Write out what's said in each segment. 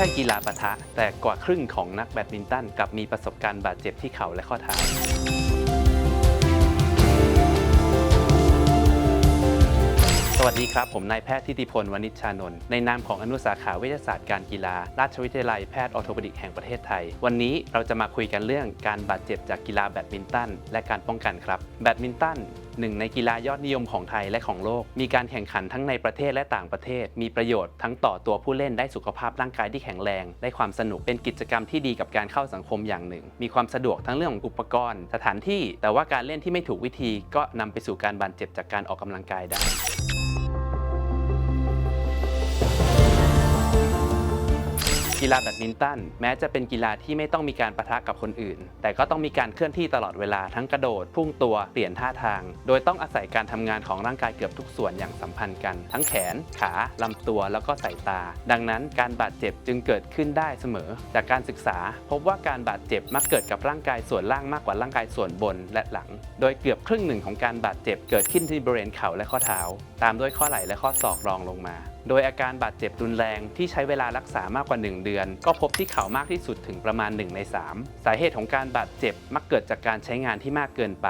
ช่กีฬาปะทะ แต่กว่าครึ่งของนักแบดมินตันกลับมีประสบการณ์บาดเจ็บที่เข่าและข้อเท้า สวัสดีครับ ผมนายแพทย์ทิติพลวณิชชานนท์ในนามของอนุสาขาเวชศาสตร์การกีฬา ราชวิทยาลัยแพทย์ออร์โปดิกแห่งประเทศไทย วันนี้เราจะมาคุยกันเรื่องการบาดเจ็บจากกีฬาแบดมินตันและการป้องกันครับ แบดมินตันหนึ่งในกีฬายอดนิยมของไทยและของโลก มีการแข่งขันทั้งในประเทศและต่างประเทศ มีประโยชน์ทั้งต่อตัวผู้เล่นได้สุขภาพร่างกายที่แข็งแรง ได้ความสนุกเป็นกิจกรรมที่ดีกับการเข้าสังคมอย่างหนึ่ง มีความสะดวกทั้งเรื่องของอุปกรณ์ สถานที่ แต่ว่าการเล่นที่ไม่ถูกวิธีก็นำไปสู่การบาดเจ็บจากการออกกำลังกายได้ กีฬาแบดมินตันแม้จะเป็นกีฬาที่ไม่ต้องมีการประทะกับคนอื่น แต่ก็ต้องมีการเคลื่อนที่ตลอดเวลาทั้งกระโดด พุ่งตัวเปลี่ยนท่าทาง โดยต้องอาศัยการทำงานของร่างกายเกือบทุกส่วนอย่างสัมพันธ์กัน ทั้งแขน ขาลำตัวแล้วก็สายตา ดังนั้นการบาดเจ็บจึงเกิดขึ้นได้เสมอ จากการศึกษา พบว่าการบาดเจ็บมักเกิดกับร่างกายส่วนล่างมากกว่าร่างกายส่วนบนและหลัง โดยเกือบครึ่งหนึ่งของการบาดเจ็บเกิดขึ้นที่บริเวณเข่าและข้อเท้า ตามด้วยข้อไหล่และข้อศอกรองลงมาโดยอาการบาดเจ็บรุนแรงที่ใช้เวลารักษามากกว่า 1 เดือน ก็พบที่เข่ามากที่สุดถึงประมาณ 1 ใน 3 สาเหตุของการบาดเจ็บมักเกิดจากการใช้งานที่มากเกินไป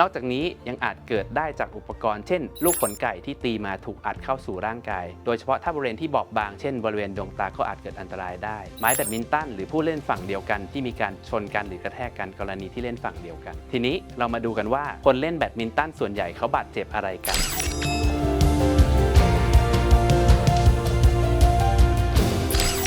นอกจากนี้ยังอาจเกิดได้จากอุปกรณ์เช่น ลูกขนไก่ที่ตีมาถูกอัดเข้าสู่ร่างกาย โดยเฉพาะถ้าบริเวณที่บอบบางเช่นบริเวณดวงตาก็อาจเกิดอันตรายได้ ไม้แบดมินตันหรือผู้เล่นฝั่งเดียวกันที่มีการชนกันหรือกระแทกกันกรณีที่เล่นฝั่งเดียวกัน ทีนี้เรามาดูกันว่าคนเล่นแบดมินตันส่วนใหญ่เขาบาดเจ็บอะไรกัน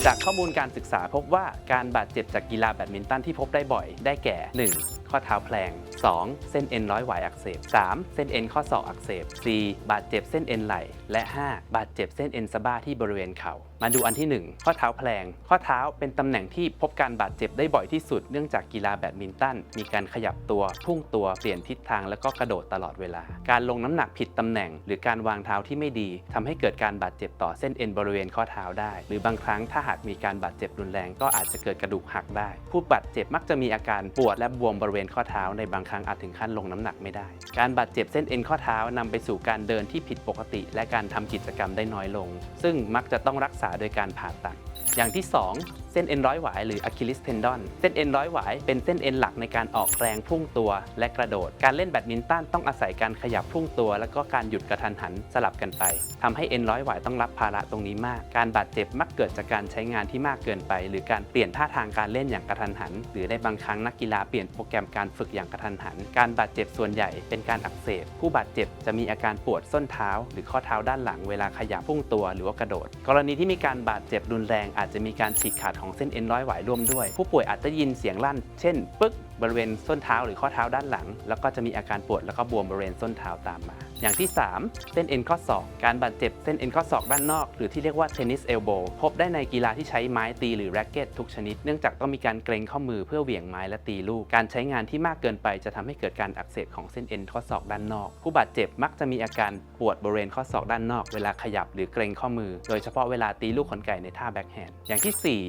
จากข้อมูลการศึกษาพบว่าการบาดเจ็บจากกีฬาแบดมินตันที่พบได้บ่อยได้แก่ 1. ข้อเท้าแพลง 2. เส้นเอ็นร้อยหวายอักเสบ 3. เส้นเอ็นข้อศอกอักเสบ 4. บาดเจ็บเส้นเอ็นไหล่ และ 5. บาดเจ็บเส้นเอ็นสะบ้าที่บริเวณเข่า มาดูอันที่ 1 ข้อเท้าแพลง ข้อเท้าเป็นตำแหน่งที่พบการบาดเจ็บได้บ่อยที่สุด เนื่องจากกีฬาแบดมินตัน มีการขยับตัว พุ่งตัว เปลี่ยนทิศทาง แล้วก็กระโดดตลอดเวลา การลงน้ำหนักผิดตำแหน่ง หรือการวางเท้าที่ไม่ดีทำให้เกิดการบาดเจ็บต่อเส้นเอ็นบริเวณข้อเท้าได้ หรือบางครั้งถ้าหากมีการบาดเจ็บรุนแรง ก็อาจจะเกิดกระดูกหักได้ ผู้บาดเจ็บมักจะมีอาการปวดและบวมบริเวณข้อเท้าในบางครั้งอาจถึงขั้นลงน้ำหนักไม่ได้ การบาดเจ็บเส้นเอ็นข้อเท้านำไปสู่การเดินที่ผิดปกติ และการทำกิจกรรมได้น้อยลง ซึ่งมักจะต้องรักษาโดยการผ่าตัด อย่างที่ 2 ส้นเอ็นร้อยหวายหรืออะคิลิสเทนดอนเส้นเอ็นร้อยหวายเป็นเส้นเอ็นหลักในการออกแรงพุ่งตัวและกระโดด การเล่นแบดมินตันต้องอาศัยการขยับพุ่งตัว แล้วก็การหยุดกระทันหันสลับกันไปทำให้เอ็นร้อยหวายต้องรับภาระตรงนี้มาก การบาดเจ็บมักเกิดจากการใช้งานที่มากเกินไป หรือการเปลี่ยนท่าทางการเล่นอย่างกระทันหัน หรือในบางครั้งนักกีฬาเปลี่ยนโปรแกรมการฝึกอย่างกระทันหัน การบาดเจ็บส่วนใหญ่เป็นการอักเสบ ผู้บาดเจ็บจะมีอาการปวดส้นเท้า หรือข้อเท้าด้านหลังเวลาขยับพุ่งตัวหรือว่ากระโดด กรณีที่มีการบาดเจ็บรุนแรงอาจจะมีการฉีกขาดของเส้นเอ็นร้อยหวายร่วมด้วย ผู้ป่วยอาจจะยินเสียงลั่น เช่น ปึ๊กบริเวณส้นเท้าหรือข้อเท้าด้านหลัง แล้วก็จะมีอาการปวดแล้วก็บวมบริเวณส้นเท้าตามมา อย่างที่ 3 เส้นเอ็นข้อศอกการบาดเจ็บเส้นเอ็นข้อศอกด้านนอก หรือที่เรียกว่าเทนนิสเอลโบพบได้ในกีฬาที่ใช้ไม้ตีหรือแร็กเก็ตทุกชนิด เนื่องจากต้องมีการเกรงข้อมือเพื่อเหวี่ยงไม้และตีลูก การใช้งานที่มากเกินไปจะทำให้เกิดการอักเสบของเส้นเอ็นข้อศอกด้านนอก ผู้บาดเจ็บมักจะมีอาการปวดบริเวณข้อศอกด้านนอก เวลาขยับหรือเกรงข้อมือ โดยเฉพาะเวลาตีลูกขนไก่ในท่าแบ็คแฮนด์อย่างที่สี่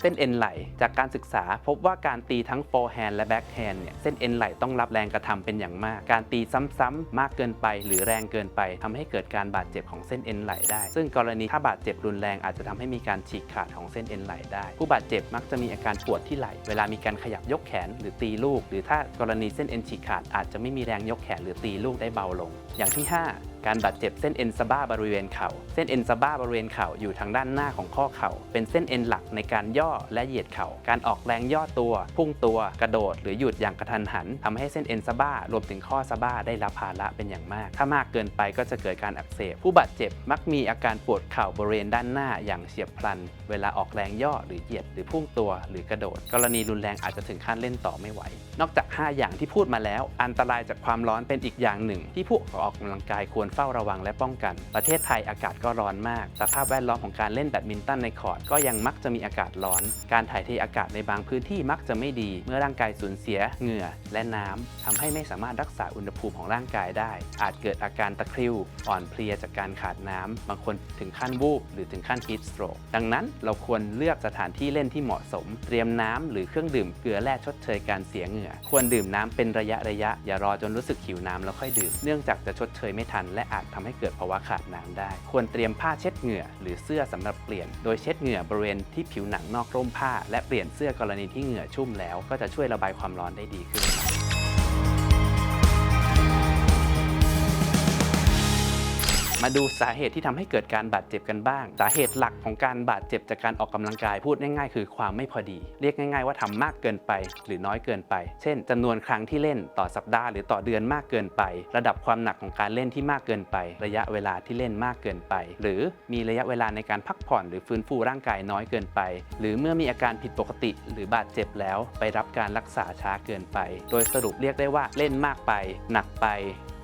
เส้นเอ็นไหลจากการศึกษาพบว่าการตีทั้งโฟร์แฮนด์และแบ็คแฮนด์เนี่ยเส้นเอ็นไหลต้องรับแรงกระทำเป็นอย่างมาก การตีซ้ำๆมากเกินไป หรือแรงเกินไปทำให้เกิดการบาดเจ็บของเส้นเอ็นไหลได้ ซึ่งกรณีถ้าบาดเจ็บรุนแรงอาจจะทำให้มีการฉีกขาดของเส้นเอ็นไหลได้ ผู้บาดเจ็บมักจะมีอาการปวดที่ไหล เวลามีการขยับยกแขนหรือตีลูก หรือถ้ากรณีเส้นเอ็นฉีกขาดอาจจะไม่มีแรงยกแขนหรือตีลูกได้เบาลง อย่างที่ 5 การบาดเจ็บเส้นเอ็นสะบ้าบริเวณเข่า เส้นเอ็นสะบ้าบริเวณเข่าอยู่ทางด้านหน้าของข้อเข่า เป็นเส้นเอ็นหลักในการย่อและเหยียดเข่า การออกแรงย่อตัว พุ่งตัว กระโดด หรือหยุดอย่างกระทันหันทำให้เส้นเอ็นสะบ้ารวมถึงข้อสะบ้าได้รับภาระเป็นอย่างมาก ถ้ามากเกินไปก็จะเกิดการอักเสบ ผู้บาดเจ็บมักมีอาการปวดเข่าบริเวณด้านหน้าอย่างเฉียบพลัน เวลาออกแรงย่อหรือเหยียดหรือพุ่งตัว หรือกระโดด กรณีรุนแรงอาจจะถึงขั้นเล่นต่อไม่ไหวนอกจาก 5 อย่างที่พูดมาแล้ว อันตรายจากความร้อนเป็นอีกอย่างหนึ่ง ที่ผู้ออกกำลังกายควรเฝ้าระวังและป้องกัน ประเทศไทยอากาศก็ร้อนมาก สภาพแวดล้อมของการเล่นแบดมินตันในคอร์ตก็ยังมักจะมีอากาศร้อน การถ่ายเทอากาศในบางพื้นที่มักจะไม่ดี เมื่อร่างกายสูญเสียเหงื่อและน้ำทำให้ไม่สามารถรักษาอุณหภูมิของร่างกายได้ อาจเกิดอาการตะคริว อ่อนเพลียจากการขาดน้ำบางคนถึงขั้นวูบหรือถึงขั้นฮีทสโตรกดังนั้นเราควรเลือกสถานที่เล่นที่เหมาะสม เตรียมน้ำหรือเครื่องดื่มเกลือแร่ชดเชยการเสียเหงื่อควรดื่มน้ำเป็นระยะระยะ อย่ารอจนรู้สึกหิวน้ำแล้วค่อยดื่ม เนื่องจากจะชดเชยไม่ทัน และอาจทำให้เกิดภาวะขาดน้ำได้ ควรเตรียมผ้าเช็ดเหงื่อ หรือเสื้อสำหรับเปลี่ยน โดยเช็ดเหงื่อบริเวณที่ผิวหนังนอกร่มผ้า และเปลี่ยนเสื้อกรณีที่เหงื่อชุ่มแล้ว ก็จะช่วยระบายความร้อนได้ดีขึ้น มาดูสาเหตุที่ทำให้เกิดการบาดเจ็บกันบ้าง สาเหตุหลักของการบาดเจ็บจากการออกกำลังกายพูดง่ายๆ คือความไม่พอดี เรียกง่าย ๆ ว่าทำมากเกินไป หรือน้อยเกินไป เช่นจำนวนครั้งที่เล่นต่อสัปดาห์หรือต่อเดือนมากเกินไป ระดับความหนักของการเล่นที่มากเกินไป ระยะเวลาที่เล่นมากเกินไป หรือมีระยะเวลาในการพักผ่อนหรือฟื้นฟูร่างกายน้อยเกินไป หรือเมื่อมีอาการผิดปกติ หรือบาดเจ็บแล้ว ไปรับการรักษาช้าเกินไป โดยสรุปเรียกได้ว่าเล่นมากไป หนักไป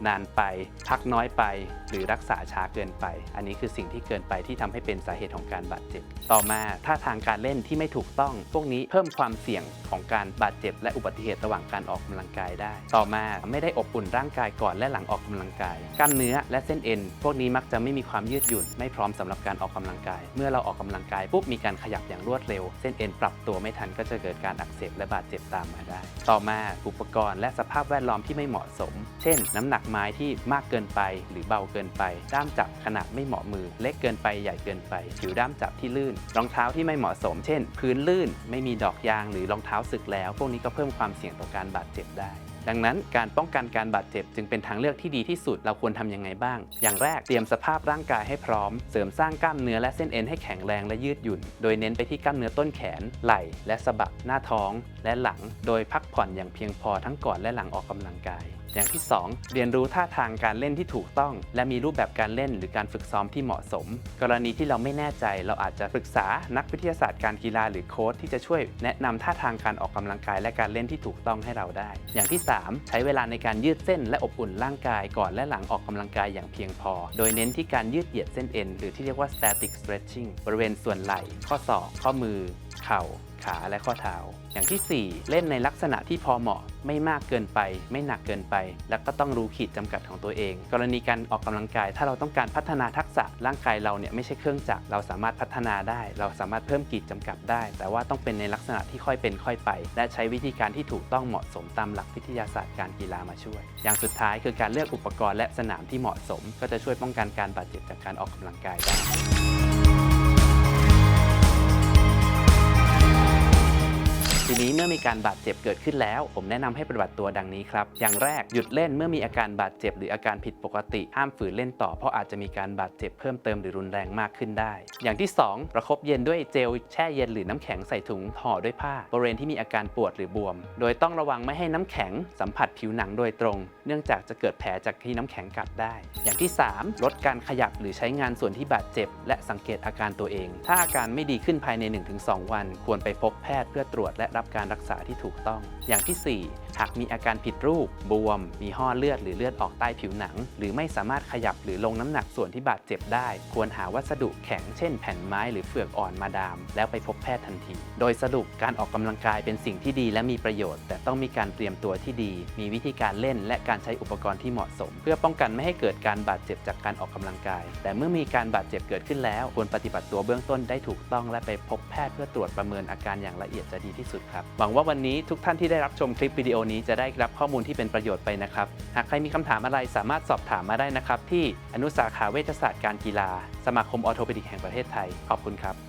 นานไป พักน้อยไป หรือรักษาช้าเกินไป อันนี้คือสิ่งที่เกินไปที่ทำให้เป็นสาเหตุของการบาดเจ็บ ต่อมาท่าทางการเล่นที่ไม่ถูกต้อง พวกนี้เพิ่มความเสี่ยงของการบาดเจ็บ และอุบัติเหตุระหว่างการออกกำลังกายได้ ต่อมาไม่ได้อบอุ่นร่างกายก่อนและหลังออกกำลังกาย กล้ามเนื้อและเส้นเอ็น พวกนี้มักจะไม่มีความยืดหยุ่น ไม่พร้อมสำหรับการออกกำลังกาย เมื่อเราออกกำลังกายปุ๊บมีการขยับอย่างรวดเร็ว เส้นเอ็นปรับตัวไม่ทันก็จะเกิดการอักเสบและบาดเจ็บตามมาได้ ต่อมาอุปกรณ์และสภาพแวดล้อมที่ไม่เหมาะสม เช่น น้ำหนักไม้ที่มากเกินไปหรือเบาเกินไป ด้ามจับขนาดไม่เหมาะมือ เล็กเกินไปใหญ่เกินไป ผิวด้ามจับที่ลื่น รองเท้าที่ไม่เหมาะสม เช่น พื้นลื่น ไม่มีดอกยางหรือรองเท้าสึกแล้ว พวกนี้ก็เพิ่มความเสี่ยงต่อการบาดเจ็บได้ ดังนั้นการป้องกันการบาดเจ็บจึงเป็นทางเลือกที่ดีที่สุดเราควรทำยังไงบ้าง อย่างแรกเตรียมสภาพร่างกายให้พร้อม เสริมสร้างกล้ามเนื้อและเส้นเอ็นให้แข็งแรงและยืดหยุ่น โดยเน้นไปที่กล้ามเนื้อต้นแขน ไหล่ และสะบักหน้าท้อง และหลัง โดยพักผ่อนอย่างเพียงพอทั้งก่อนและหลังออกกำลังกาย อย่างที่ 2 เรียนรู้ท่าทางการเล่นที่ถูกต้อง และมีรูปแบบการเล่นหรือการฝึกซ้อมที่เหมาะสม กรณีที่เราไม่แน่ใจเราอาจจะปรึกษานักวิทยาศาสตร์การกีฬาหรือโค้ชที่จะช่วยแนะนำท่าทางการออกกำลังกายและการเล่นที่ถูกต้องให้เราได้ อย่างที่ 3 ใช้เวลาในการยืดเส้นและอบอุ่นร่างกายก่อนและหลังออกกำลังกายอย่างเพียงพอ โดยเน้นที่การยืดเหยียดเส้นเอ็นหรือที่เรียกว่า static stretching บริเวณส่วนไหล่ ข้อศอก ข้อมือ เข่า ขาและข้อเท้า อย่างที่ 4 เล่นในลักษณะที่พอเหมาะ ไม่มากเกินไป ไม่หนักเกินไป และก็ต้องรู้ขีดจำกัดของตัวเอง กรณีการออกกำลังกาย ถ้าเราต้องการพัฒนาทักษะร่างกายเราเนี่ยไม่ใช่เครื่องจักรเราสามารถพัฒนาได้ เราสามารถเพิ่มขีดจำกัดได้ แต่ว่าต้องเป็นในลักษณะที่ค่อยเป็นค่อยไป และใช้วิธีการที่ถูกต้องเหมาะสมตามหลักวิทยาศาสตร์การกีฬามาช่วย อย่างสุดท้ายคือการเลือกอุปกรณ์และสนามที่เหมาะสม ก็จะช่วยป้องกันการบาดเจ็บจากการออกกำลังกายได้ อมีการบาดเจ็บเกิดขึ้นแล้ว ผมแนะนำให้ปฏิบัติตัวดังนี้ครับ อย่างแรกหยุดเล่นเมื่อมีอาการบาดเจ็บหรืออาการผิดปกติ ห้ามฝืนเล่นต่อเพราะอาจจะมีการบาดเจ็บเพิ่มเติมหรือรุนแรงมากขึ้นได้ อย่างที่ 2 ประคบเย็นด้วยเจลแช่เย็นหรือน้ำแข็งใส่ถุงห่อด้วยผ้าบริเวณที่มีอาการปวดหรือบวม โดยต้องระวังไม่ให้น้ำแข็งสัมผัสผิวหนังโดยตรง เนื่องจากจะเกิดแผลจากที่น้ำแข็งกัดได้ อย่างที่ 3 ลดการขยับหรือใช้งานส่วนที่บาดเจ็บ และสังเกตอาการตัวเอง ถ้าอาการไม่ดีขึ้นภายใน 1-2 วัน ควรไปพบแพทย์เพื่อตรวจและรับการรักษาที่ถูกต้อง อย่างที่ 4 หากมีอาการผิดรูป บวม มีห่อเลือดหรือเลือดออกใต้ผิวหนัง หรือไม่สามารถขยับหรือลงน้ำหนักส่วนที่บาดเจ็บได้ ควรหาวัสดุแข็งเช่นแผ่นไม้หรือเฟือกอ่อนมาดาม แล้วไปพบแพทย์ทันที โดยสรุปการออกกำลังกายเป็นสิ่งที่ดีและมีประโยชน์ แต่ต้องมีการเตรียมตัวที่ดี มีวิธีการเล่น และการใช้อุปกรณ์ที่เหมาะสม เพื่อป้องกันไม่ให้เกิดการบาดเจ็บจากการออกกำลังกาย แต่เมื่อมีการบาดเจ็บเกิดขึ้นแล้วควรปฏิบัติตัวเบื้องต้นได้ถูกต้องและไปพบแพทย์เพื่อตรวจประเมินอาการอย่างละเอียดจะดีที่สุดครับหวังว่าวันนี้ทุกท่านที่ได้รับชมคลิปวิดีโอนี้จะได้รับข้อมูลที่เป็นประโยชน์ไปนะครับ หากใครมีคำถามอะไรสามารถสอบถามมาได้นะครับ ที่อนุสาขาเวชศาสตร์การกีฬา สมาคมออโทเปดิกแห่งประเทศไทย ขอบคุณครับ